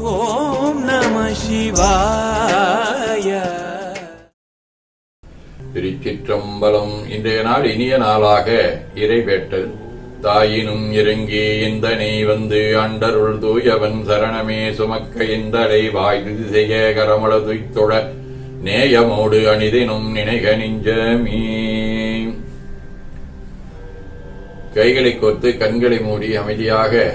ஓம் நம சிவாய. திருச்சிற்றம்பலம் இன்றைய நாள் இனிய நாளாக இறைவேட்டல் தாயினும் இறங்கி இந்தனை வந்து அண்டருள் தூயவன் சரணமே சுமக்க இந்தடை வாய் செய்ய கரமள துய்த்தொழ நேயமோடு அணிதினும் நினைக நெஞ்சமீ. கைகளை கோர்த்து கண்களை மூடி அமைதியாக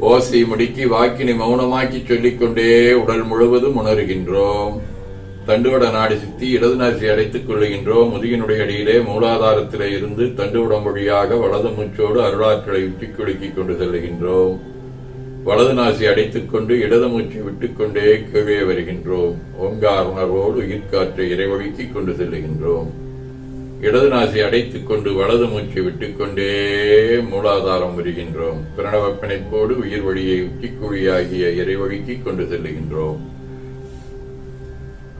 ஓசை முடுக்கி வாக்கினை மௌனமாக்கி சொல்லிக்கொண்டே உடல் முழுவதும் உணர்கின்றோம். தண்டுவட நாடி சுத்தி இடது நாசி அடைத்துக் கொள்ளுகின்றோம். முதுகினுடைய அடியிலே மூலாதாரத்திலே இருந்து தண்டுவடம் வழியாக வலது மூச்சோடு அருளாற்றலை உச்சிக் குலுக்கிக் கொண்டு செல்லுகின்றோம். வலது நாசி அடைத்துக் கொண்டு இடது மூச்சை விட்டுக்கொண்டே கீழே வருகின்றோம். ஓங்கார் உணர்வோடு உயிர்காற்றை இறைவழுக்கிக் கொண்டு செல்லுகின்றோம். இடது நாசி அடைத்துக் கொண்டு வலது மூச்சை விட்டுக்கொண்டே மூலாதாரம் வருகின்றோம். பிரணவ பிணைப்போடு உயிர் வழியை உச்சிக்குழியாகிய இறைவழிக்கு கொண்டு செல்லுகின்றோம்.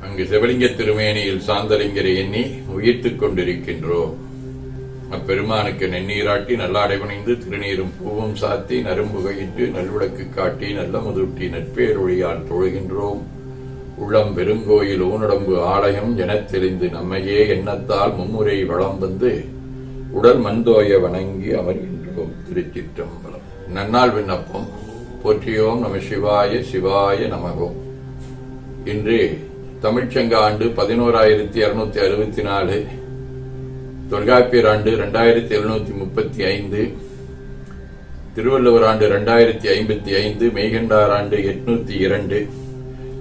அங்கு சிவலிங்க திருமேனியில் சாந்தலிங்கரை எண்ணி உயிர்த்துக் கொண்டிருக்கின்றோம். அப்பெருமானுக்கு நெண்ணீராட்டி நல்லாடைவணிந்து திருநீரும் பூவும் சாத்தி நரும்புகையிட்டு நல்விளக்கு காட்டி நல்ல முதுட்டி நட்பேரொழியால் தொழுகின்றோம். உள்ளம் பெருங்கோயில் ஊனடம்பு ஆலயம் எனத் தெரிந்து நம்மையே எண்ணத்தால் மும்முறை வளம் வந்து உடல் மண்தோய வணங்கி அமர்கின்றோம் திருச்சிற்றம்பலம். நன்னாள் விண்ணப்பம். போற்றியோம் நம சிவாய சிவாய நமகோம் இன்று தமிழ்ச்சங்க ஆண்டு பதினோராயிரத்தி இருநூத்தி அறுபத்தி நாலு. தொல்காப்பியர் ஆண்டு ரெண்டாயிரத்தி எழுநூத்தி முப்பத்தி ஐந்து. திருவள்ளுவர் ஆண்டு ரெண்டாயிரத்தி ஐம்பத்தி ஐந்து. மெய்கண்டார் ஆண்டு எட்நூத்தி இரண்டு.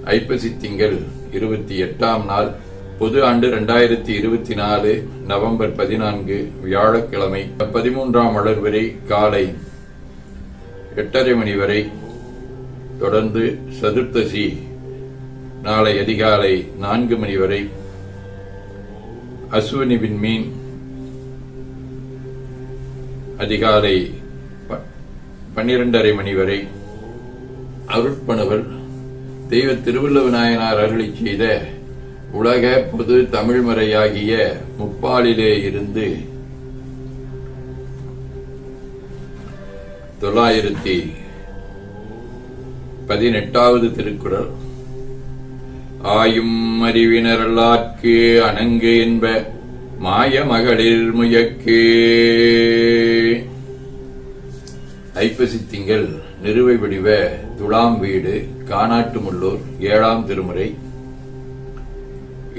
ஐப்பசி திங்கள் இருபத்தி எட்டாம் நாள் பொது ஆண்டு இரண்டாயிரத்தி இருபத்தி நாலு நவம்பர் பதினான்கு வியாழக்கிழமை பதிமூன்றாம் மலர் வரை காலை எட்டரை மணி வரை தொடர்ந்து சதுர்த்தசி நாளை அதிகாலை நான்கு மணி வரை அஸ்வினி விண்மீன் அதிகாலை ப- பன்னிரண்டரை மணி வரை அருட்பணுவல் தெய்வ திருவள்ளுவ நாயனார் அருளி செய்த உலக பொது தமிழ்மறையாகிய முப்பாலிலே இருந்து தொள்ளாயிரத்தி பதினெட்டாவது திருக்குறள். ஆயும் அறிவினரல்லார்க்கு அணங்கு என்ப மாய மகளிர் முயக்கு ஐப்பசி திங்கள். நிறுவை வடிவ துளாம் வீடு காணாட்டு முள்ளூர் ஏழாம் திருமுறை.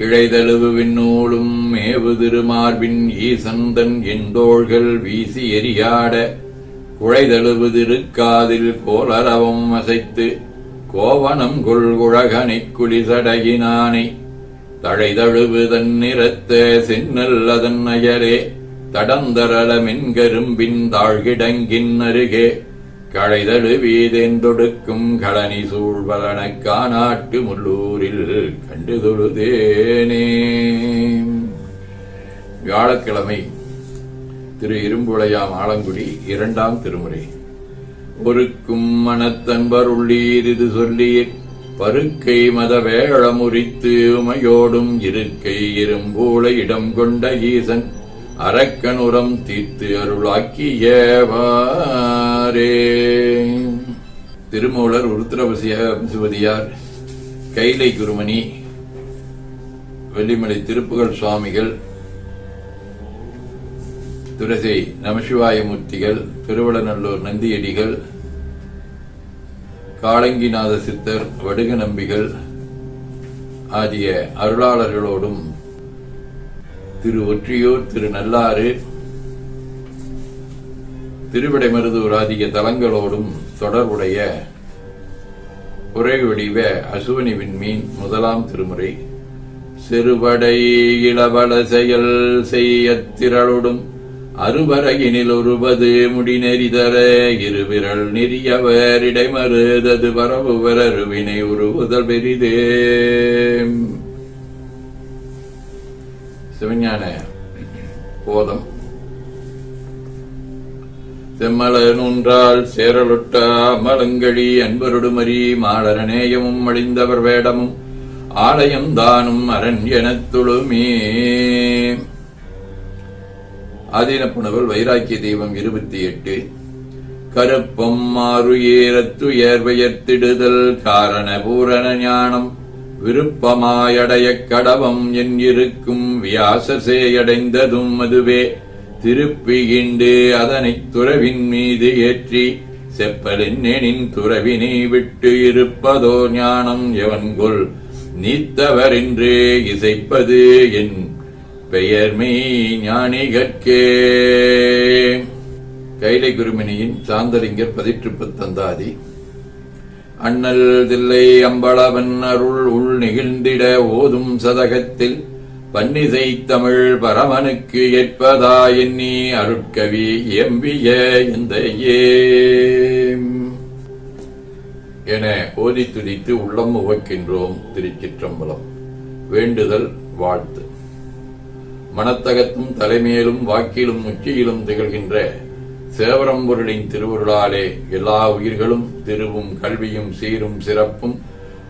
இழைதழுவு விண்ணூலும் மேவு திருமார்பின் ஈசந்தன் எண்டோள்கள் வீசி எரியாட குழைதழுவு திருக்காதில் கோலரவம் அசைத்து கோவனம் கொள்குழகனை குளிசடையினானை தழைதழுவு தன்னிறத்த சென்னல் அதன் அயலே தடந்தரள மின்கரும்பின் தாழ்கிடங்கின் அருகே. கழைதழு வீதெந்தொடுக்கும் களனி சூழ்வலனக்கா நாட்டு முள்ளூரில் கண்டு தொழுதேனே வியாழக்கிழமை திரு இரும்புளையாம் ஆலங்குடி இரண்டாம் திருமுறை. ஒருக்கும் மனத்தன்பர் உள்ளீர் இது பருக்கை மத வேழமுறித்து உமையோடும் இருக்கை இரும்பூளை இடம் கொண்ட ஈசன். அரக்கனுரம் தீர்த்து அருளாக்கியவாரே திருமூலர் உருத்திரவசிய கைலை குருமணி வெள்ளிமலை திருப்புகழ் சுவாமிகள் துரசை நமசிவாயமூர்த்திகள் திருவடநல்லூர் நந்தியடிகள் காளங்கிநாத சித்தர் வடுக நம்பிகள் ஆகிய அருளாளர்களோடும் திரு ஒற்றியூர் திரு நல்லாறு திருவிடைமருதூர் ஆகிய தலங்களோடும் தொடர்புடைய உரை வடிவ அசுவனி விண்மீன் முதலாம் திருமுறை. சிறுபடை இளவல செயல் செய்ய திரளோடும் அறுவரையினில் ஒருபது முடிநெறிதர இருவிரல் நெறியவர் இடைமருதது பரவுவர் அருவினை உருவுதல் பெரிதே. சிவஞான போதம். செம்மலனூன்றால் சேரலுட்ட அமலங்கழி அன்பருடுமரி மாலரநேயமும் அழிந்தவர் வேடமும் ஆலயம் தானும் அரண் எனத் துளுமே ஆதீனப்புணவல் வைராக்கிய தெய்வம் இருபத்தி எட்டு கருப்பம் மாறுயேரத்துயர் பெயர்த்திடுதல் காரண பூரண ஞானம். விருப்பமாயடைய கடவம் என் இருக்கும் வியாசசேயடைந்ததும் அதுவே. திருப்பிகிண்டு அதனைத் துறவின் மீது ஏற்றி செப்பலின் துறவினை விட்டு இருப்பதோ ஞானம் எவன்கொள் நீத்தவர் என்று இசைப்பது என் பெயர்மை ஞானிகற்கே கைலை குருமினியின் சாந்தலிங்கர் பதிற்றுப்பு தந்தாதி அண்ணல் தில்லை அம்பளவன் அருள் உள் நிகழ்ந்திட ஓதும் சதகத்தில் பன்னிசை தமிழ் பரமனுக்கு ஏற்பதா எண்ணி அருட்கவி எம்பிய இந்த என ஓதி துதித்து உள்ளம் உவக்கின்றோம் திருச்சிற்றம்பலம். வேண்டுதல் வாழ்த்து. மனத்தகத்தும் தலைமையிலும் வாக்கிலும் உச்சியிலும் திகழ்கின்ற சேவரம்பொருளின் திருவருளாலே எல்லா உயிர்களும் திருவும் கல்வியும் சீரும் சிறப்பும்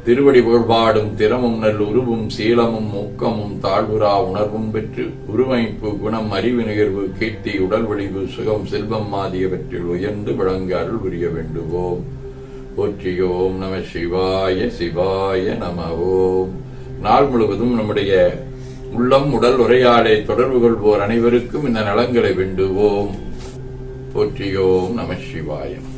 திருவடி புகழ்பாடும் திறமும் நல் உருவும் சீலமும் ஊக்கமும் தாழ்வுரா உணர்வும் பெற்று உருவமைப்பு குணம் அறிவு நிகழ்வு கீர்த்தி உடல் வழிவு சுகம் செல்வம் ஆகியவற்றில் உயர்ந்து விளங்க அருள் புரிய வேண்டுவோம். போற்றியோம் நம சிவாய சிவாய நம ஓம் நாள் முழுவதும் நம்முடைய உள்ளம் உடல் உரையாடை தொடர்பு கொள்வோர் அனைவருக்கும் இந்த நலங்களை வேண்டுவோம். போற்றியோம் நம சிவாயம்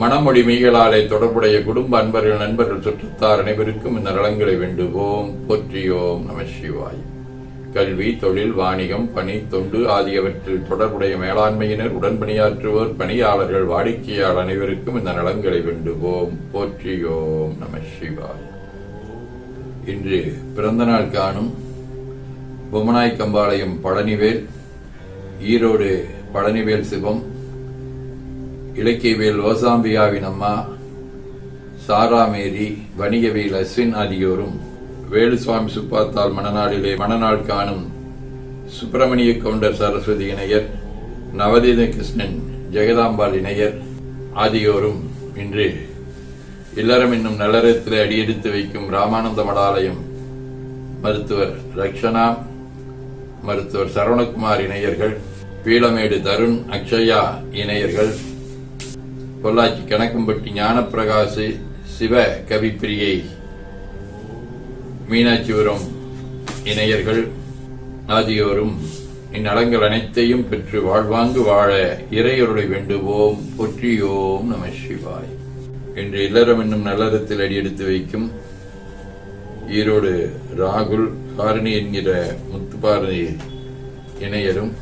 மனமொழி மீகளாலே தொடர்புடைய குடும்ப அன்பர்கள் நண்பர்கள் சுற்றத்தார் அனைவருக்கும் இந்த நலங்களை வேண்டுவோம். போற்றியோம் நம சிவாய். கல்வி தொழில் வாணிகம் பணி தொண்டு ஆகியவற்றில் தொடர்புடைய மேலாண்மையினர் உடன்பணியாற்றுவோர் பணியாளர்கள் வாடிக்கையாளர் அனைவருக்கும் இந்த நலன்களை வேண்டுவோம். போற்றியோம் நம சிவாய். இன்று பிறந்தநாள் காணும் பொம்மனாய் கம்பாளையம் பழனிவேல் ஈரோடு பழனிவேல் சிவம் இலக்கியவேல் ஓசாம்பியாவின் அம்மா சாராமேரி வணிகவேல் அஸ்வின் ஆகியோரும் வேலுசுவாமி சுப்பாத்தால் மணநாளிலே மணநாள் காணும் சுப்பிரமணிய கவுண்டர் சரஸ்வதி இணையர் நவதீத கிருஷ்ணன் ஜெகதாம்பாள் இணையர் ஆகியோரும் இன்று இல்லறம் என்னும் நல்லறத்தில் அடியெடுத்து வைக்கும் ராமானந்த மடாலயம் மருத்துவர் ரக்ஷனா மருத்துவர் சரவணகுமார் இணையர்கள் பீளமேடு தருண் அக்ஷயா இணையர்கள் பொள்ளாச்சி கணக்கம்பட்டி ஞானப்பிரகாசு சிவ கவிப்பிரியை. மீனாட்சிபுரம் இணையர்கள் ஆகியோரும் இந்நலங்கள் அனைத்தையும் பெற்று வாழ்வாங்கு வாழ இறையருளை வேண்டுவோம். பொற்றியோம் நம சிவாய். இன்று இல்லறம் என்னும் நல்லறத்தில் அடியெடுத்து வைக்கும் ஈரோடு ராகுல் காரணி என்கிற முத்துப்பாரதி இணையரும்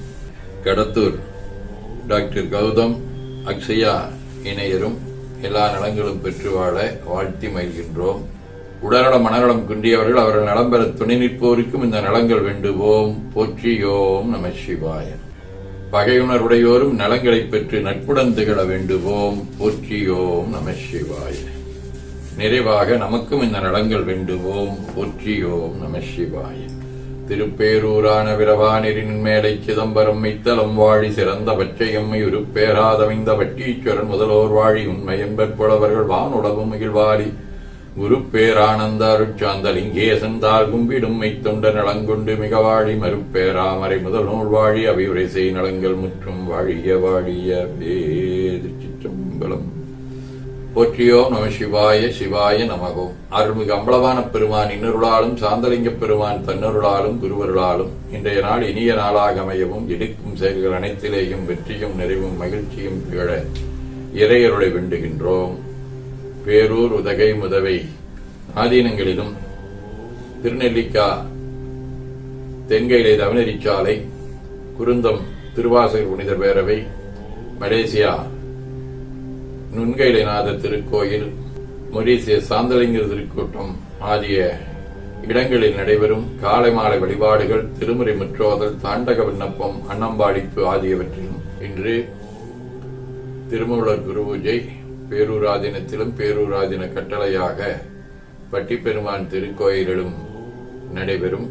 கடத்தூர் டாக்டர் கௌதம் அக்ஷயா இணையரும் எல்லா நலங்களும் பெற்று வாழ வாழ்த்தி மகிழ்கின்றோம். உடல்நலம் மனநலம் குன்றியவர்கள் அவர்கள் நலம் பெற துணை நிற்போருக்கும் இந்த நலங்கள் வேண்டுவோம். போற்றியோம் நம சிவாய. பகையுணர்வுடையோரும் நலங்களைப் பெற்று நட்புடன் திகழ வேண்டுவோம். போற்றியோம் நம சிவாய. நிறைவாக நமக்கும் இந்த நலங்கள் வேண்டுவோம். போற்றியோம் நம சிவாய. திருப்பேரூரான விரவானிரின் மேலை சிதம்பரம் மித்தலம் வாழி சிறந்த பச்சையம்மை உருப்பேராதமைந்த வட்டீஸ்வரன் முதலோர் வாழி உண்மை என்பற்புலவர்கள் வானுடவும் மகிழ்வாரி. குருப்பேரானந்த அருட்சாந்தலிங்கேசன் கும்பிடும் மைத்தொண்ட நலங்கொண்டு மிக வாழி மறுப்பேராமரை முதல் நூல் வாழி அவையுரை செய் நலங்கள் முற்றும் வாழிய வாழிய வேது சிற்றம்பலம் போற்றியோ நம சிவாய சிவாய நமகோம் அருள்மிகு அம்பளவான பெருமான் இன்னருளாலும் சாந்தலிங்க பெருமான் தன்னருளாலும் குருவருளாலும் இன்றைய நாள் இனிய நாளாக அமையவும் எடுக்கும் செயல்கள் அனைத்திலேயும் வெற்றியும் நிறைவும் மகிழ்ச்சியும் திகழ இறையருளை வேண்டுகின்றோம். பேரூர் உதகை முதவை ஆதீனங்களிலும் திருநெல்லிக்கா தென்கையிலே தவனரிச்சாலை குருந்தம் திருவாசகர் புனிதர் பேரவை மலேசியா நுண்கைலைநாத திருக்கோயில் மொரீசிய சாந்தலிங்கர் திருக்கூட்டம் ஆகிய இடங்களில் நடைபெறும் காலை மாலை வழிபாடுகள் திருமுறை முற்றோதல் தாண்டக விண்ணப்பம் அன்னம்பாடிப்பு ஆகியவற்றிலும் இன்று திருமூலர் குரு பூஜை பேரூராதீனத்திலும் கட்டளையாக பட்டிப்பெருமான் திருக்கோயிலிலும் நடைபெறும்.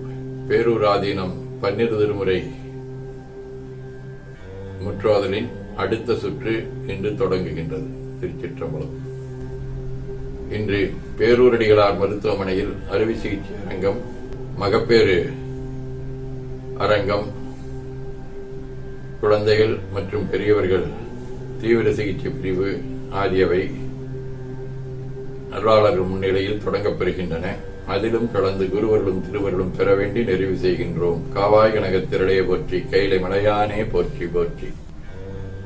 பேரூராதீனம் பன்னிரு திருமுறை முற்றோதலின் அடுத்த சுற்று இன்று தொடங்குகின்றது. திருச்சிற்றம்பலம். இன்று பேரூரடிகளார் மருத்துவமனையில் அறுவை சிகிச்சை அரங்கம் மகப்பேறு அரங்கம் குழந்தைகள் மற்றும் பெரியவர்கள் தீவிர சிகிச்சை பிரிவு ஆகியவை அருளாளர்கள் முன்னிலையில் தொடங்கப்பெறுகின்றன. அதிலும் கலந்து குருவர்களும் திருவர்களும் பெற வேண்டி நிறைவு செய்கின்றோம். காவாய் கனகத் போற்றி கைலை மலையானே போற்றி போற்றி.